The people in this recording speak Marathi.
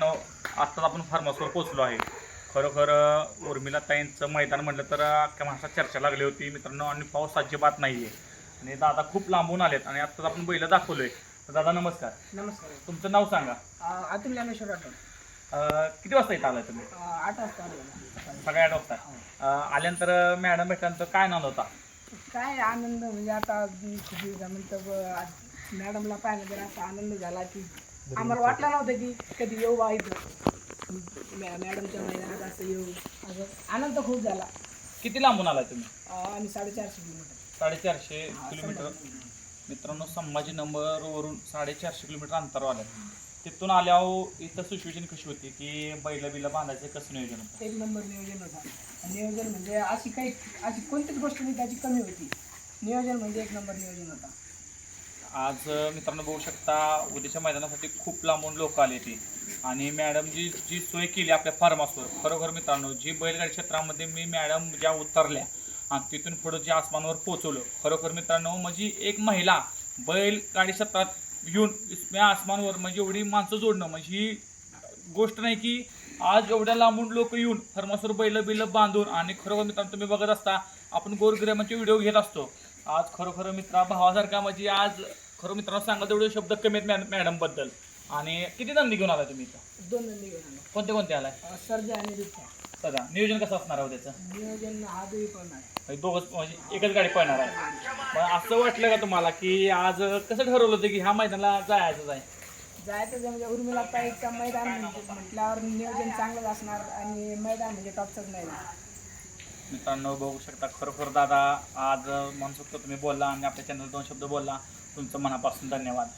आत्ताच आपण फार्मसवर पोहोचलो आहे. खरोखर उर्मिला ताईंचं मैदान म्हटलं तर अख्ख्या महाराष्ट्रात चर्चा लागली होती. मित्रांनो आणि पाऊस अजिबात नाही आहे आणि दादा खूप लांबून आलेत आणि आत्ताच आपण बैल दाखवलोय. तर दादा नमस्कार. नमस्कार. तुमचं नाव सांगा. अतुल ज्ञानेश्वर राठोड किती वाजता इथं आलाय तुम्ही? आठ वाजता आलो. सकाळी आठ वाजता. अ, आल्यानंतर मॅडम भेटल्यानंतर काय आनंद होता? काय आनंद? म्हणजे आता मॅडमला पाहिलं तर असा आनंद झाला की आम्हाला वाटलं नव्हतं की कधी येऊ बा इथं. मॅ- मॅडमच्या मैदानात असं येऊ. असं आनंद खूप झाला. किती लांबून आलाय तुम्ही? अं, आणि साडेचारशे किलोमीटर. साडेचारशे किलोमीटर. मित्रांनो संभाजी नंबरवरून साडेचारशे किलोमीटर अंतरावर आलं. तिथून आल्यावर इथं सिच्युएशन कशी होती की बैल बिल बांधायचं कसं नियोजन होतं? एक नंबर नियोजन होता. नियोजन म्हणजे अशी काही अशी कोणतीच गोष्ट नाही त्याची कमी होती. नियोजन म्हणजे एक नंबर नियोजन होता. आज मित्रांनो बघू शकता उद्याच्या मैदानासाठी खूप लांबून लोक आले ते. आणि मॅडम जी जी सोय केली आपल्या फार्म हाऊसवर खरोखर मित्रांनो जी बैलगाडी क्षेत्रामध्ये मी मॅडम ज्या उतरल्या आणि तिथून पुढं जे आसमानवर पोचवलं खरोखर मित्रांनो म्हणजे एक महिला बैलगाडी क्षेत्रात येऊन या आसमानवर म्हणजे एवढी माणसं जोडणं म्हणजे ही गोष्ट नाही की आज एवढ्या लांबून लोक येऊन थर्मासवर बैल बिल बांधून आणि खरोखर मित्रांनो तुम्ही बघत असता आपण गोरगिरामाचे व्हिडिओ घेत असतो. आज खरोखर मित्रा भावासारखा म्हणजे आज खरं मित्रांनो सांगा तेवढे शब्द कमी आहेत मॅ- मॅडमबद्दल. आणि किती नंदी घेऊन आला तुम्ही इथं? दोन नंदी घेऊन आलो. कोणते कोणते आलाय? अं, सर्जा आणि सदा नियोजन कसं असणार आहे त्याचं? नियोजन हा पण आहे. म्हणजे दोघं म्हणजे एकच गाडी पळणार आहे. मग असं वाटलं का तुम्हाला की आज कसं ठरवलं होतं की ह्या मैदानाला जायचं आहे? जायचं म्हणजे उर्मिला ताईचं मैदान म्हणजे म्हटल्यावर नियोजन चांगलंच असणार आणि मैदान म्हणजे टॉपचंच मैदान. मित्रांनो बघू शकता खरोखर दादा आज मनसोक्त तुम्ही बोलला आणि आपल्या चॅनल दोन शब्द बोलला. तुमचं मनापासून धन्यवाद.